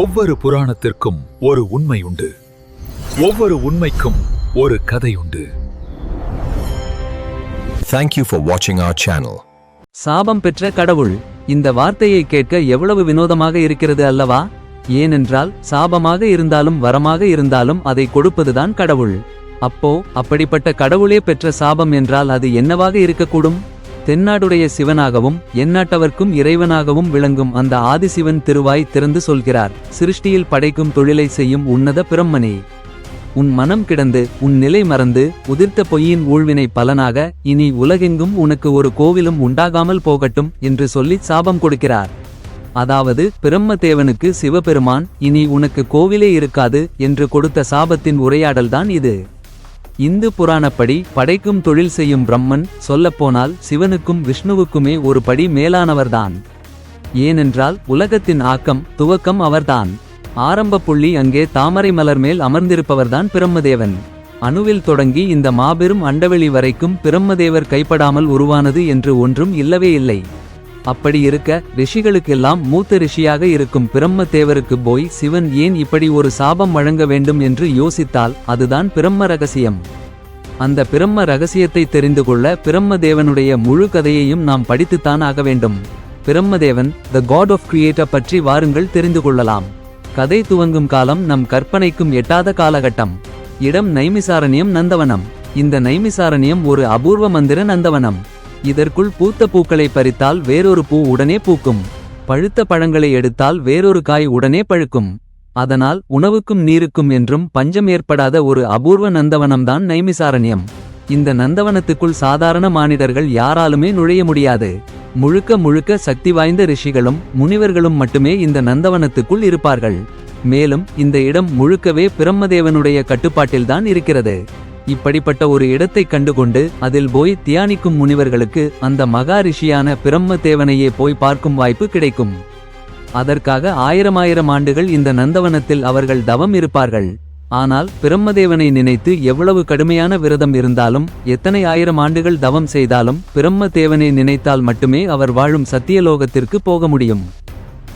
ஒவ்வொரு புராணத்திற்கும் ஒரு உண்மை உண்டு. ஒவ்வொரு உண்மைக்கும் ஒரு கதை உண்டு. Thank you for watching our channel. சாபம் பெற்ற கடவுள் இந்த வார்த்தையை கேட்க எவ்வளவு வினோதமாக இருக்கிறது அல்லவா? ஏனென்றால் சாபமாக இருந்தாலும் வரமாக இருந்தாலும் அதை கொடுப்பதுதான் கடவுள். அப்போ அப்படிப்பட்ட கடவுளே பெற்ற சாபம் என்றால் அது என்னவாக இருக்கக்கூடும்? தென்னாடுடைய சிவனாகவும் எந்நாட்டவர்க்கும் இறைவனாகவும் விளங்கும் அந்த ஆதிசிவன் திருவாய் திறந்து சொல்கிறார் சிருஷ்டியில் படைக்கும் தொழிலை செய்யும் உன்னத பிரம்மனே. உன் மனம் கிடந்து உன் நிலை மறந்து உதிர்த்த பொய்யின் ஊழ்வினை பலனாக இனி உலகெங்கும் உனக்கு ஒரு கோவிலும் உண்டாகாமல் போகட்டும் என்று சொல்லி சாபம் கொடுக்கிறார். அதாவது பிரம்மதேவனுக்கு சிவபெருமான் இனி உனக்கு கோவிலே இருக்காது என்று கொடுத்த சாபத்தின் உரையாடல்தான் இது. இந்து புராணப்படி படைக்கும் தொழில் செய்யும் பிரம்மன் சொல்லப்போனால் சிவனுக்கும் விஷ்ணுவுக்குமே ஒரு படி மேலானவர்தான். ஏனென்றால் உலகத்தின் ஆக்கம் துவக்கம் அவர்தான். ஆரம்ப புள்ளி அங்கே தாமரை மலர் மேல் அமர்ந்திருப்பவர்தான் பிரம்மதேவன். அணுவில் தொடங்கி இந்த மாபெரும் அண்டவெளி வரைக்கும் பிரம்மதேவர் கைப்படாமல் உருவானது என்று ஒன்றும் இல்லவே இல்லை. அப்படி இருக்க ரிஷிகளுக்கெல்லாம் மூத்த ரிஷியாக இருக்கும் பிரம்மதேவருக்கு போய் சிவன் ஏன் இப்படி ஒரு சாபம் வழங்க வேண்டும் என்று யோசித்தால் அதுதான் பிரம்ம ரகசியம். அந்த பிரம்ம ரகசியத்தை தெரிந்து கொள்ள பிரம்மதேவனுடைய முழு கதையையும் நாம் படித்துத்தான் ஆக வேண்டும். பிரம்மதேவன் த காட் ஆஃப் கிரியேட்டர் பற்றி வாருங்கள் தெரிந்து கொள்ளலாம். கதை துவங்கும் காலம் நம் கற்பனைக்கும் எட்டாத காலகட்டம். இடம் நைமிசாரண்யம் நந்தவனம். இந்த நைமிசாரண்யம் ஒரு அபூர்வ மந்திர நந்தவனம். இதற்குள் பூத்த பூக்களை பறித்தால் வேறொரு பூ உடனே பூக்கும். பழுத்த பழங்களை எடுத்தால் வேறொரு காய் உடனே பழுக்கும். அதனால் உணவுக்கும் நீருக்கும் என்றும் பஞ்சம் ஏற்படாத ஒரு அபூர்வ நந்தவனம்தான் நைமிசாரண்யம். இந்த நந்தவனத்துக்குள் சாதாரண மானிடர்கள் யாராலுமே நுழைய முடியாது. முழுக்க முழுக்க சக்தி வாய்ந்த ரிஷிகளும் முனிவர்களும் மட்டுமே இந்த நந்தவனத்துக்குள் இருப்பார்கள். மேலும் இந்த இடம் முழுக்கவே பிரம்மதேவனுடைய கட்டுப்பாட்டில்தான் இருக்கிறது. இப்படிப்பட்ட ஒரு இடத்தை கண்டுகொண்டு அதில் போய் தியானிக்கும் முனிவர்களுக்கு அந்த மகாரிஷியான பிரம்ம பிரம்மதேவனையே போய் பார்க்கும் வாய்ப்பு கிடைக்கும். அதற்காக ஆயிரம் ஆயிரம் ஆண்டுகள் இந்த நந்தவனத்தில் அவர்கள் தவம் இருப்பார்கள். ஆனால் பிரம்மதேவனை நினைத்து எவ்வளவு கடுமையான விரதம் இருந்தாலும் எத்தனை ஆயிரம் ஆண்டுகள் தவம் செய்தாலும் பிரம்மதேவனை நினைத்தால் மட்டுமே அவர் வாழும் சத்தியலோகத்திற்கு போக முடியும்.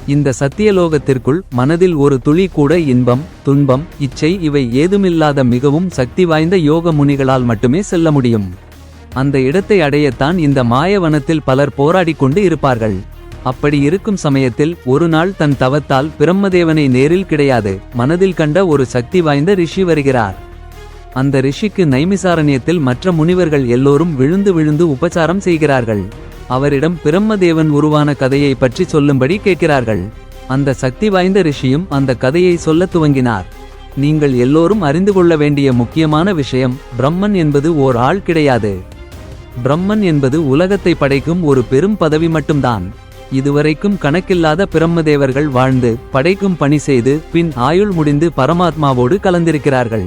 இந்த சத்தியலோகத்திற்குள் மனதில் ஒரு துளி கூட இன்பம் துன்பம் இச்சை இவை ஏதுமில்லாத மிகவும் சக்தி வாய்ந்த யோக முனிகளால் மட்டுமே செல்ல முடியும். அந்த இடத்தை அடையத்தான் இந்த மாயவனத்தில் பலர் போராடிக் கொண்டு இருப்பார்கள். அப்படி இருக்கும் சமயத்தில் ஒரு நாள் தன் தவத்தால் பிரம்மதேவனை நேரில் கிடையாது மனதில் கண்ட ஒரு சக்தி வாய்ந்த ரிஷி வருகிறார். அந்த ரிஷிக்கு நைமிசாரண்யத்தில் மற்ற முனிவர்கள் எல்லோரும் விழுந்து விழுந்து உபச்சாரம் செய்கிறார்கள். அவரிடம் பிரம்மதேவன் உருவான கதையை பற்றி சொல்லும்படி கேட்கிறார்கள். அந்த சக்தி வாய்ந்த ரிஷியும் அந்த கதையை சொல்லத் துவங்கினார். நீங்கள் எல்லோரும் அறிந்து கொள்ள வேண்டிய முக்கியமான விஷயம் பிரம்மன் என்பது ஓர் ஆள் கிடையாது. பிரம்மன் என்பது உலகத்தை படைக்கும் ஒரு பெரும் பதவி மட்டும்தான். இதுவரைக்கும் கணக்கில்லாத பிரம்மதேவர்கள் வாழ்ந்து படைக்கும் பணி செய்து பின் ஆயுள் முடிந்து பரமாத்மாவோடு கலந்திருக்கிறார்கள்.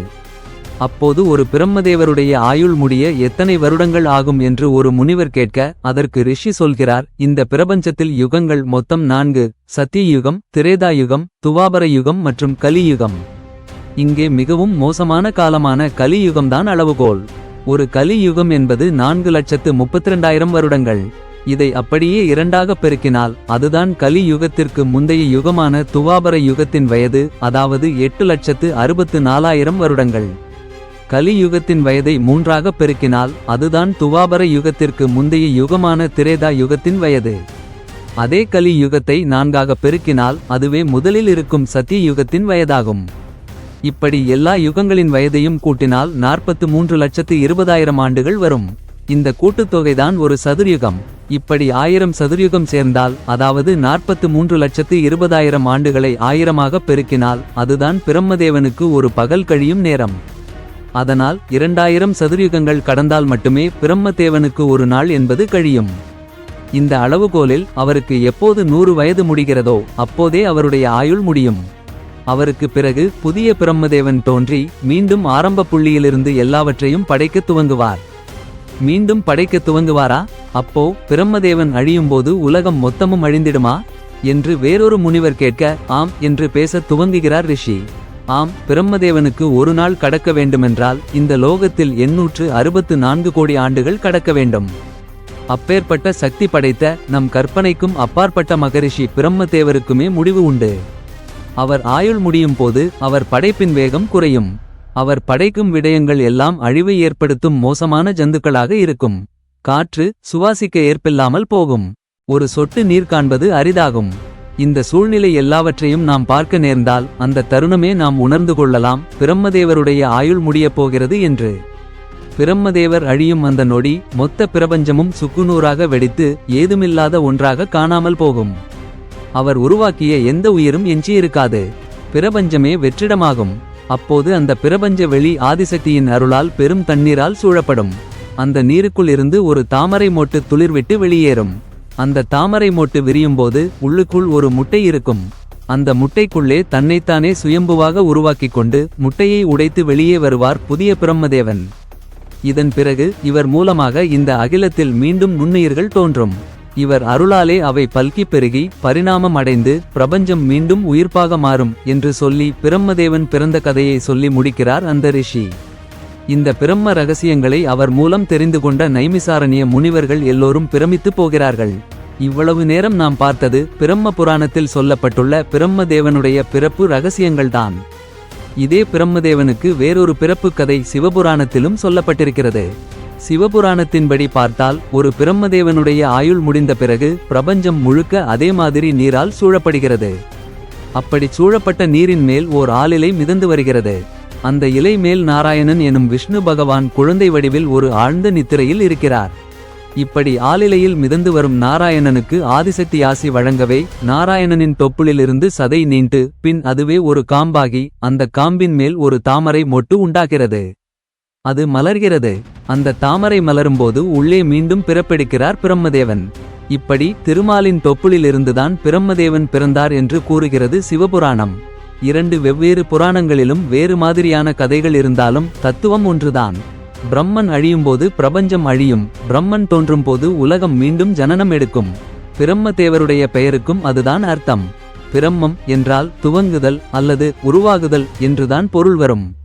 அப்போது ஒரு பிரம்மதேவருடைய ஆயுள் முடிய எத்தனை வருடங்கள் ஆகும் என்று ஒரு முனிவர் கேட்க அதற்கு ரிஷி சொல்கிறார் இந்த பிரபஞ்சத்தில் யுகங்கள் மொத்தம் நான்கு சத்தியுகம் திரேதாயுகம் துவாபர யுகம் மற்றும் கலியுகம். இங்கே மிகவும் மோசமான காலமான கலியுகம்தான் அளவுகோல். ஒரு கலியுகம் என்பது நான்கு லட்சத்து முப்பத்திரண்டாயிரம் வருடங்கள். இதை அப்படியே இரண்டாக பெருக்கினால் அதுதான் கலி யுகத்திற்கு முந்தைய யுகமான துவாபர யுகத்தின் வயது அதாவது எட்டு லட்சத்து அறுபத்து நாலாயிரம் வருடங்கள். கலி யுகத்தின் வயதை மூன்றாக பெருக்கினால் அதுதான் துவாபர யுகத்திற்கு முந்தைய யுகமான திரேதா யுகத்தின் வயது. அதே கலி யுகத்தை நான்காக பெருக்கினால் அதுவே முதலில் இருக்கும் சத்திய யுகத்தின் வயதாகும். இப்படி எல்லா யுகங்களின் வயதையும் கூட்டினால் நாற்பத்து மூன்று லட்சத்து இருபதாயிரம் ஆண்டுகள் வரும். இந்த கூட்டுத்தொகைதான் ஒரு சதுர்யுகம். இப்படி ஆயிரம் சதுர்யுகம் சேர்ந்தால் அதாவது நாற்பத்து மூன்று லட்சத்து இருபதாயிரம் ஆண்டுகளை ஆயிரமாக பெருக்கினால் அதுதான் பிரம்மதேவனுக்கு ஒரு பகல் கழியும் நேரம். அதனால் இரண்டாயிரம் சதுர்யுகங்கள் கடந்தால் மட்டுமே பிரம்மதேவனுக்கு ஒரு நாள் என்பது கழியும். இந்த அளவுகோலில் அவருக்கு எப்போது நூறு வயது முடிகிறதோ அப்போதே அவருடைய ஆயுள் முடியும். அவருக்கு பிறகு புதிய பிரம்மதேவன் தோன்றி மீண்டும் ஆரம்ப புள்ளியிலிருந்து எல்லாவற்றையும் படைக்கத் துவங்குவார். மீண்டும் படைக்க துவங்குவாரா? அப்போ பிரம்மதேவன் அழியும்போது உலகம் மொத்தமும் அழிந்திடுமா? என்று வேறொரு முனிவர் கேட்க ஆம் என்று பேசத் துவங்குகிறார் ரிஷி. ஆம் பிரம்மதேவனுக்கு ஒரு நாள் கடக்க வேண்டுமென்றால் இந்த லோகத்தில் எண்ணூற்று அறுபத்து நான்கு கோடி ஆண்டுகள் கடக்க வேண்டும். அப்பேற்பட்ட சக்தி படைத்த நம் கற்பனைக்கும் அப்பாற்பட்ட மகரிஷி பிரம்மதேவருக்குமே முடிவு உண்டு. அவர் ஆயுள் முடியும் போது அவர் படைப்பின் வேகம் குறையும். அவர் படைக்கும் விடயங்கள் எல்லாம் அழிவை ஏற்படுத்தும் மோசமான ஜந்துக்களாக இருக்கும். காற்று சுவாசிக்க ஏற்பில்லாமல் போகும். ஒரு சொட்டு நீர் காண்பது அரிதாகும். இந்த சூழ்நிலை எல்லாவற்றையும் நாம் பார்க்க நேர்ந்தால் அந்த தருணமே நாம் உணர்ந்து கொள்ளலாம். பிரம்மதேவருடைய ஆயுள் முடியப் போகிறது என்று. பிரம்மதேவர் அழியும் அந்த நொடி மொத்த பிரபஞ்சமும் சுக்குநூறாக வெடித்து ஏதுமில்லாத ஒன்றாக காணாமல் போகும். அவர் உருவாக்கிய எந்த உயிரும் எஞ்சியிருக்காது. பிரபஞ்சமே வெற்றிடமாகும். அப்போது அந்த பிரபஞ்ச வெளி ஆதிசக்தியின் அருளால் பெரும் தண்ணீரால் சூழப்படும். அந்த நீருக்குள் இருந்து ஒரு தாமரை மொட்டு துளிர்விட்டு வெளியேறும். அந்த தாமரை மொட்டு விரியும்போது உள்ளுக்குள் ஒரு முட்டை இருக்கும். அந்த முட்டைக்குள்ளே தன்னைத்தானே சுயம்புவாக உருவாக்கிக் கொண்டு முட்டையை உடைத்து வெளியே வருவார் புதிய பிரம்மதேவன். இதன் பிறகு இவர் மூலமாக இந்த அகிலத்தில் மீண்டும் நுண்ணுயிர்கள் தோன்றும். இவர் அருளாலே அவை பல்கிப் பெருகி பரிணாமம் அடைந்து பிரபஞ்சம் மீண்டும் உயிர்ப்பாக மாறும் என்று சொல்லி பிரம்மதேவன் பிறந்த கதையை சொல்லி முடிக்கிறார் அந்த ரிஷி. இந்த பிரம்ம ரகசியங்களை அவர் மூலம் தெரிந்து கொண்ட நைமிசாரணிய முனிவர்கள் எல்லோரும் பிரமித்து போகிறார்கள். இவ்வளவு நேரம் நாம் பார்த்தது பிரம்ம புராணத்தில் சொல்லப்பட்டுள்ள பிரம்மதேவனுடைய பிறப்பு ரகசியங்கள்தான். இதே பிரம்மதேவனுக்கு வேறொரு பிறப்பு கதை சிவபுராணத்திலும் சொல்லப்பட்டிருக்கிறது. சிவபுராணத்தின்படி பார்த்தால் ஒரு பிரம்மதேவனுடைய ஆயுள் முடிந்த பிறகு பிரபஞ்சம் முழுக்க அதே மாதிரி நீரால் சூழப்படுகிறது. அப்படி சூழப்பட்ட நீரின் மேல் ஓர் ஆளிலை மிதந்து வருகிறது. அந்த இலை மேல் நாராயணன் எனும் விஷ்ணு பகவான் குழந்தை வடிவில் ஒரு ஆழ்ந்த நித்திரையில் இருக்கிறார். இப்படி ஆளிலையில் மிதந்து வரும் நாராயணனுக்கு ஆதிசக்தி ஆசி வழங்கவே நாராயணனின் தொப்புளிலிருந்து சதை நீண்டு பின் அதுவே ஒரு காம்பாகி அந்த காம்பின் மேல் ஒரு தாமரை மொட்டு உண்டாகிறது. அது மலர்கிறது. அந்த தாமரை மலரும்போது உள்ளே மீண்டும் பிறப்பெடுக்கிறார் பிரம்மதேவன். இப்படி திருமாலின் தொப்புளிலிருந்துதான் பிரம்மதேவன் பிறந்தார் என்று கூறுகிறது சிவபுராணம். இரண்டு வெவ்வேறு புராணங்களிலும் வேறு மாதிரியான கதைகள் இருந்தாலும் தத்துவம் ஒன்றுதான். பிரம்மன் அழியும்போது பிரபஞ்சம் அழியும். பிரம்மன் தோன்றும்போது உலகம் மீண்டும் ஜனனம் எடுக்கும். பிரம்மதேவருடைய பெயருக்கும் அதுதான் அர்த்தம். பிரம்மம் என்றால் துவங்குதல் அல்லது உருவாகுதல் என்றுதான் பொருள் வரும்.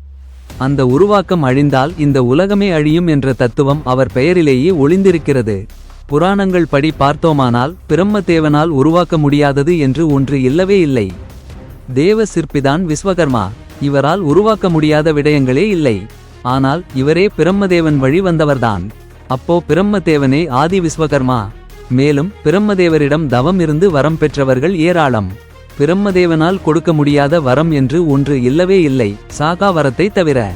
அந்த உருவாக்கம் அழிந்தால் இந்த உலகமே அழியும் என்ற தத்துவம் அவர் பெயரிலேயே ஒளிந்திருக்கிறது. புராணங்கள் படி பார்த்தோமானால் பிரம்மதேவனால் உருவாக்க முடியாதது என்று ஒன்று இல்லவே இல்லை. தேவ சிற்பிதான் விஸ்வகர்மா. இவரால் உருவாக்க முடியாத விடயங்களே இல்லை. ஆனால் இவரே பிரம்மதேவன் வழி வந்தவர்தான். அப்போ பிரம்மதேவனே ஆதி விஸ்வகர்மா. மேலும் பிரம்மதேவரிடம் தவம் இருந்து வரம் பெற்றவர்கள் ஏராளம். பிரம்மதேவனால் கொடுக்க முடியாத வரம் என்று ஒன்று இல்லவே இல்லை. சாகா வரத்தை தவிர.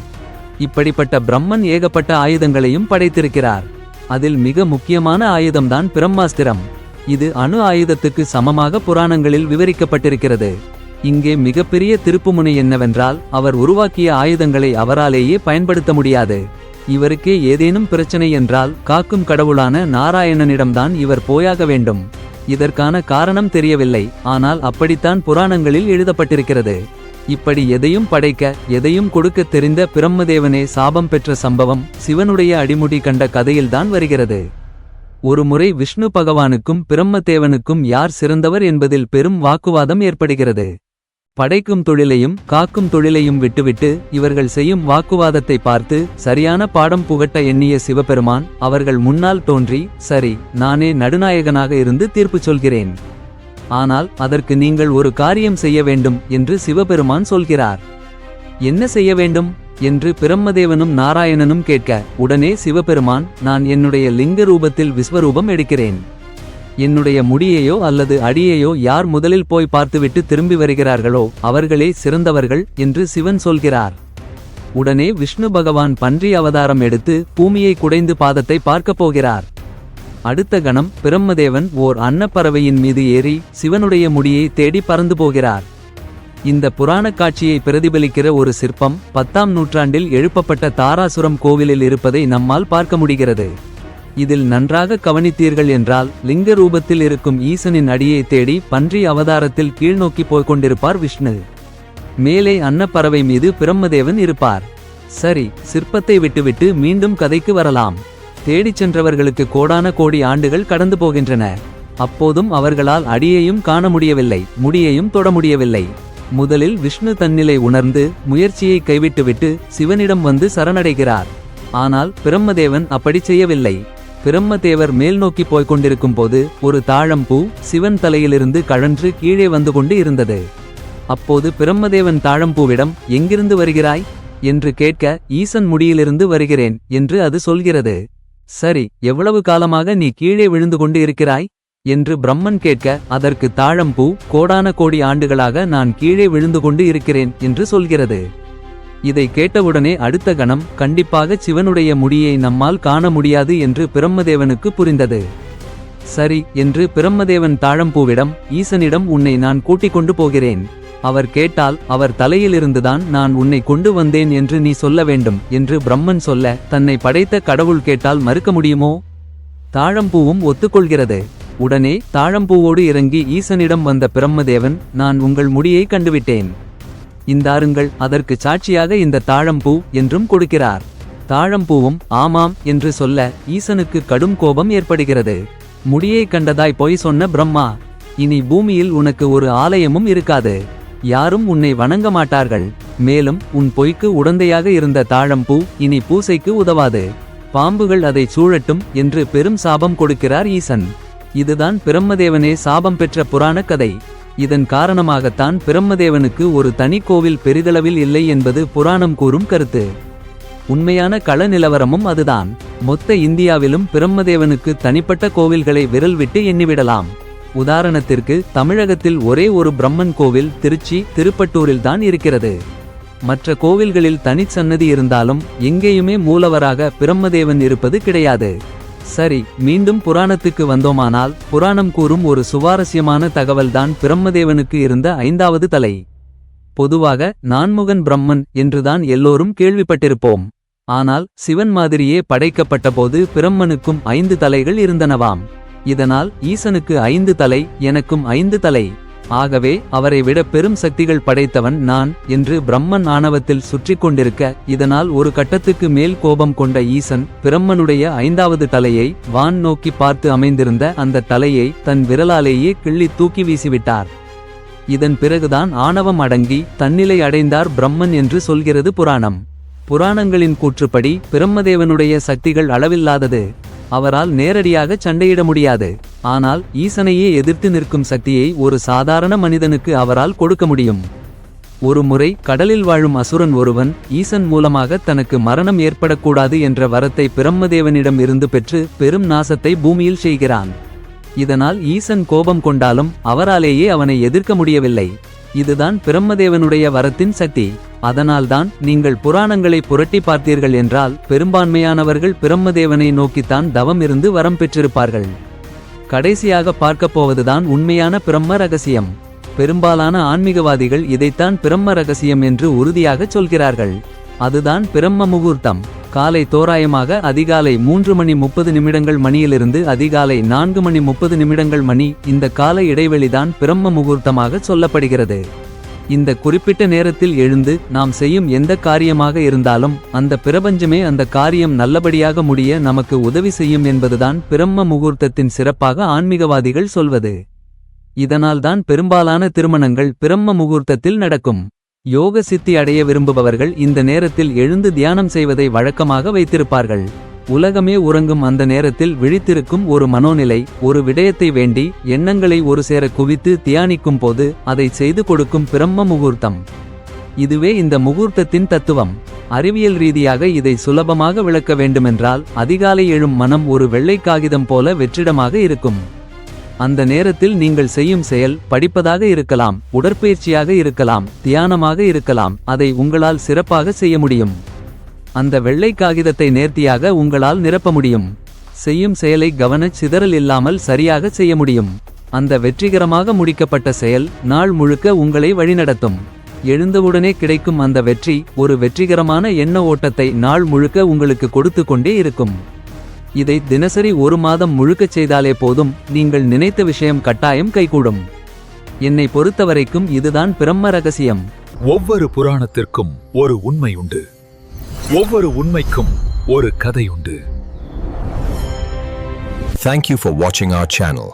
இப்படிப்பட்ட பிரம்மன் ஏகப்பட்ட ஆயுதங்களையும் படைத்திருக்கிறார். அதில் மிக முக்கியமான ஆயுதம்தான் பிரம்மாஸ்திரம். இது அணு ஆயுதத்துக்கு சமமாக புராணங்களில் விவரிக்கப்பட்டிருக்கிறது. இங்கே மிகப்பெரிய திருப்புமுனை என்னவென்றால் அவர் உருவாக்கிய ஆயுதங்களை அவராலேயே பயன்படுத்த முடியாது. இவருக்கே ஏதேனும் பிரச்சனை என்றால் காக்கும் கடவுளான நாராயணனிடம்தான் இவர் போயாக வேண்டும். இதற்கான காரணம் தெரியவில்லை ஆனால் அப்படித்தான் புராணங்களில் எழுதப்பட்டிருக்கிறது. இப்படி எதையும் படைக்க எதையும் கொடுக்க தெரிந்த பிரம்மதேவனே சாபம் பெற்ற சம்பவம் சிவனுடைய அடிமுடி கண்ட கதையில்தான் வருகிறது. ஒருமுறை விஷ்ணு பகவானுக்கும் பிரம்மதேவனுக்கும் யார் சிறந்தவர் என்பதில் பெரும் வாக்குவாதம் ஏற்படுகிறது. படைக்கும் தொழிலையும் காக்கும் தொழிலையும் விட்டுவிட்டு இவர்கள் செய்யும் வாக்குவாதத்தை பார்த்து சரியான பாடம் புகட்ட எண்ணிய சிவபெருமான் அவர்கள் முன்னால் தோன்றி சரி நானே நடுநாயகனாக இருந்து தீர்ப்பு சொல்கிறேன். ஆனால் அதற்கு நீங்கள் ஒரு காரியம் செய்ய வேண்டும் என்று சிவபெருமான் சொல்கிறார். என்ன செய்ய வேண்டும்? என்று பிரம்மதேவனும் நாராயணனும் கேட்க உடனே சிவபெருமான் நான் என்னுடைய லிங்க ரூபத்தில் விஸ்வரூபம் எடுக்கிறேன். என்னுடைய முடியையோ அல்லது அடியையோ யார் முதலில் போய் பார்த்துவிட்டு திரும்பி வருகிறார்களோ அவர்களே சிறந்தவர்கள் என்று சிவன் சொல்கிறார். உடனே விஷ்ணு பகவான் பன்றி அவதாரம் எடுத்து பூமியை குடைந்து பாதத்தை பார்க்கப் போகிறார். அடுத்த கணம் பிரம்மதேவன் ஓர் அன்னப்பறவையின் மீது ஏறி சிவனுடைய முடியை தேடி பறந்து போகிறார். இந்த புராணக் காட்சியை பிரதிபலிக்கிற ஒரு சிற்பம் பத்தாம் நூற்றாண்டில் எழுப்பப்பட்ட தாராசுரம் கோவிலில் இருப்பதை நம்மால் பார்க்க முடிகிறது. இதில் நன்றாக கவனித்தீர்கள் என்றால் லிங்க ரூபத்தில் இருக்கும் ஈசனின் அடியை தேடி பன்றி அவதாரத்தில் கீழ்நோக்கி போய்கொண்டிருப்பார் விஷ்ணு. மேலே அன்னப்பறவை மீது பிரம்மதேவன் இருப்பார். சரி சிற்பத்தை விட்டுவிட்டு மீண்டும் கதைக்கு வரலாம். தேடிச் சென்றவர்களுக்கு கோடான கோடி ஆண்டுகள் கடந்து போகின்றன. அப்போதும் அவர்களால் அடியையும் காண முடியவில்லை முடியையும் தொட முடியவில்லை. முதலில் விஷ்ணு தன்னிலை உணர்ந்து முயற்சியை கைவிட்டுவிட்டு சிவனிடம் வந்து சரணடைகிறார். ஆனால் பிரம்மதேவன் அப்படி செய்யவில்லை. பிரம்மதேவர் மேல் நோக்கி போய்க் கொண்டிருக்கும் போது ஒரு தாழம்பூ சிவன் தலையிலிருந்து கழன்று கீழே வந்து கொண்டு இருந்தது. அப்போது பிரம்மதேவன் தாழம்பூவிடம் எங்கிருந்து வருகிறாய் என்று கேட்க ஈசன் முடியிலிருந்து வருகிறேன் என்று அது சொல்கிறது. சரி எவ்வளவு காலமாக நீ கீழே விழுந்து கொண்டு இருக்கிறாய் என்று பிரம்மன் கேட்க அதற்கு தாழம்பூ கோடான கோடி ஆண்டுகளாக நான் கீழே விழுந்து கொண்டு இருக்கிறேன் என்று சொல்கிறது. இதை கேட்டவுடனே அடுத்த கணம் கண்டிப்பாக சிவனுடைய முடியை நம்மால் காண முடியாது என்று பிரம்மதேவனுக்கு புரிந்தது. சரி என்று பிரம்மதேவன் தாழம்பூவிடம் ஈசனிடம் உன்னை நான் கூட்டிக் கொண்டு போகிறேன். அவர் கேட்டால் அவர் தலையிலிருந்துதான் நான் உன்னை கொண்டு வந்தேன் என்று நீ சொல்ல வேண்டும் என்று பிரம்மன் சொல்ல தன்னை படைத்த கடவுள் கேட்டால் மறுக்க முடியுமோ? தாழம்பூவும் ஒத்துக்கொள்கிறது. உடனே தாழம்பூவோடு இறங்கி ஈசனிடம் வந்த பிரம்மதேவன் நான் உங்கள் முடியை கண்டுவிட்டேன். இந்தாருங்கள் அதற்கு சாட்சியாக இந்த தாழம்பூ என்றும் கொடுக்கிறார். தாழம்பூவும் ஆமாம் என்று சொல்ல ஈசனுக்கு கடும் கோபம் ஏற்படுகிறது. முடியை கண்டதாய் பொய் சொன்ன பிரம்மா இனி பூமியில் உனக்கு ஒரு ஆலயமும் இருக்காது. யாரும் உன்னை வணங்க மாட்டார்கள். மேலும் உன் பொய்க்கு உடந்தையாக இருந்த தாழம்பூ இனி பூசைக்கு உதவாது. பாம்புகள் அதை சூழட்டும் என்று பெரும் சாபம் கொடுக்கிறார் ஈசன். இதுதான் பிரம்மதேவனே சாபம் பெற்ற புராண கதை. இதன் காரணமாகத்தான் பிரம்மதேவனுக்கு ஒரு தனி கோவில் பெரிதளவில் இல்லை என்பது புராணம் கூறும் கருத்து. உண்மையான கள நிலவரமும் அதுதான். மொத்த இந்தியாவிலும் பிரம்மதேவனுக்கு தனிப்பட்ட கோவில்களை விரல் விட்டு எண்ணிவிடலாம். உதாரணத்திற்கு தமிழகத்தில் ஒரே ஒரு பிரம்மன் கோவில் திருச்சி திருப்பட்டூரில்தான் இருக்கிறது. மற்ற கோவில்களில் தனிச்சன்னதி இருந்தாலும் எங்கேயுமே மூலவராக பிரம்மதேவன் இருப்பது கிடையாது. சரி மீண்டும் புராணத்துக்கு வந்தோமானால் புராணம் கூறும் ஒரு சுவாரஸ்யமான தகவல்தான் பிரம்மதேவனுக்கு இருந்த ஐந்தாவது தலை. பொதுவாக நான்முகன் பிரம்மன் என்றுதான் எல்லோரும் கேள்விப்பட்டிருப்போம். ஆனால் சிவன் மாதிரியே படைக்கப்பட்டபோது பிரம்மனுக்கும் ஐந்து தலைகள் இருந்தனவாம். இதனால் ஈசனுக்கு ஐந்து தலை எனக்கும் ஐந்து தலை. ஆகவே அவரை விட பெரும் சக்திகள் படைத்தவன் நான் என்று பிரம்மன் ஆணவத்தில் சுற்றிக் கொண்டிருக்க இதனால் ஒரு கட்டத்துக்கு மேல் கோபம் கொண்ட ஈசன் பிரம்மனுடைய ஐந்தாவது தலையை வான் நோக்கி பார்த்து அமைந்திருந்த அந்த தலையை தன் விரலாலேயே கிள்ளி தூக்கி வீசிவிட்டார். இதன் பிறகுதான் ஆணவம் அடங்கி தன்னிலை அடைந்தார் பிரம்மன் என்று சொல்கிறது புராணம். புராணங்களின் கூற்றுப்படி பிரம்மதேவனுடைய சக்திகள் அளவில்லாதது. அவரால் நேரடியாக சண்டையிட முடியாது. ஆனால் ஈசனையே எதிர்த்து நிற்கும் சக்தியை ஒரு சாதாரண மனிதனுக்கு அவரால் கொடுக்க முடியும். ஒரு முறை கடலில் வாழும் அசுரன் ஒருவன் ஈசன் மூலமாக தனக்கு மரணம் ஏற்படக்கூடாது என்ற வரத்தை பிரம்மதேவனிடம் இருந்து பெற்று பெரும் நாசத்தை பூமியில் செய்கிறான். இதனால் ஈசன் கோபம் கொண்டாலும் அவராலேயே அவனை எதிர்க்க முடியவில்லை. இதுதான் பிரம்மதேவனுடைய வரத்தின் சக்தி. அதனால்தான் நீங்கள் புராணங்களை புரட்டி பார்த்தீர்கள் என்றால் பெரும்பான்மையானவர்கள் பிரம்மதேவனை நோக்கித்தான் தவம் இருந்து வரம் பெற்றிருப்பார்கள். கடைசியாக பார்க்கப் போவதுதான் உண்மையான பிரம்ம ரகசியம். பெரும்பாலான ஆன்மீகவாதிகள் இதைத்தான் பிரம்ம ரகசியம் என்று உறுதியாகச் சொல்கிறார்கள். அதுதான் பிரம்ம முகூர்த்தம். காலை தோராயமாக அதிகாலை மூன்று மணி முப்பது நிமிடங்கள் மணியிலிருந்து அதிகாலை நான்கு மணி முப்பது நிமிடங்கள் மணி இந்த கால இடைவெளிதான் பிரம்ம முகூர்த்தமாக சொல்லப்படுகிறது. இந்த குறிப்பிட்ட நேரத்தில் எழுந்து நாம் செய்யும் எந்த காரியமாக இருந்தாலும் அந்த பிரபஞ்சமே அந்த காரியம் நல்லபடியாக முடிய நமக்கு உதவி செய்யும் என்பதுதான் பிரம்ம முகூர்த்தத்தின் சிறப்பாக ஆன்மீகவாதிகள் சொல்வது. இதனால்தான் பெரும்பாலான திருமணங்கள் பிரம்ம முகூர்த்தத்தில் நடக்கும். யோக சித்தி அடைய விரும்புபவர்கள் இந்த நேரத்தில் எழுந்து தியானம் செய்வதை வழக்கமாக வைத்திருப்பார்கள். உலகமே உறங்கும் அந்த நேரத்தில் விழித்திருக்கும் ஒரு மனோநிலை ஒரு விடயத்தை வேண்டி எண்ணங்களை ஒரு சேர குவித்து தியானிக்கும் போது அதை செய்து கொடுக்கும் பிரம்ம முகூர்த்தம். இதுவே இந்த முகூர்த்தத்தின் தத்துவம். அறிவியல் ரீதியாக இதை சுலபமாக விளக்க வேண்டுமென்றால் அதிகாலை எழும் மனம் ஒரு வெள்ளை காகிதம் போல வெற்றிடமாக இருக்கும். அந்த நேரத்தில் நீங்கள் செய்யும் செயல் படிப்பதாக இருக்கலாம் உடற்பயிற்சியாக இருக்கலாம் தியானமாக இருக்கலாம் அதை உங்களால் சிறப்பாக செய்ய முடியும். அந்த வெள்ளை காகிதத்தை நேர்த்தியாக உங்களால் நிரப்ப முடியும். செய்யும் செயலை கவனச் சிதறல் இல்லாமல் சரியாக செய்ய முடியும். அந்த வெற்றிகரமாக முடிக்கப்பட்ட செயல் நாள் முழுக்க உங்களை வழிநடத்தும். எழுந்தவுடனே கிடைக்கும் அந்த வெற்றி ஒரு வெற்றிகரமான எண்ண ஓட்டத்தை நாள் முழுக்க உங்களுக்கு கொடுத்து கொண்டே இருக்கும். இதை தினசரி ஒரு மாதம் முழுக்கச் செய்தாலே போதும் நீங்கள் நினைத்த விஷயம் கட்டாயம் கைகூடும். என்னை பொறுத்தவரைக்கும் இதுதான் பிரம்ம ரகசியம். ஒவ்வொரு புராணத்திற்கும் ஒரு உண்மை உண்டு. ஒவ்வொரு உண்மைக்கும் ஒரு கதை உண்டு தேங்க்யூ ஃபார் வாட்சிங் அவர் சேனல்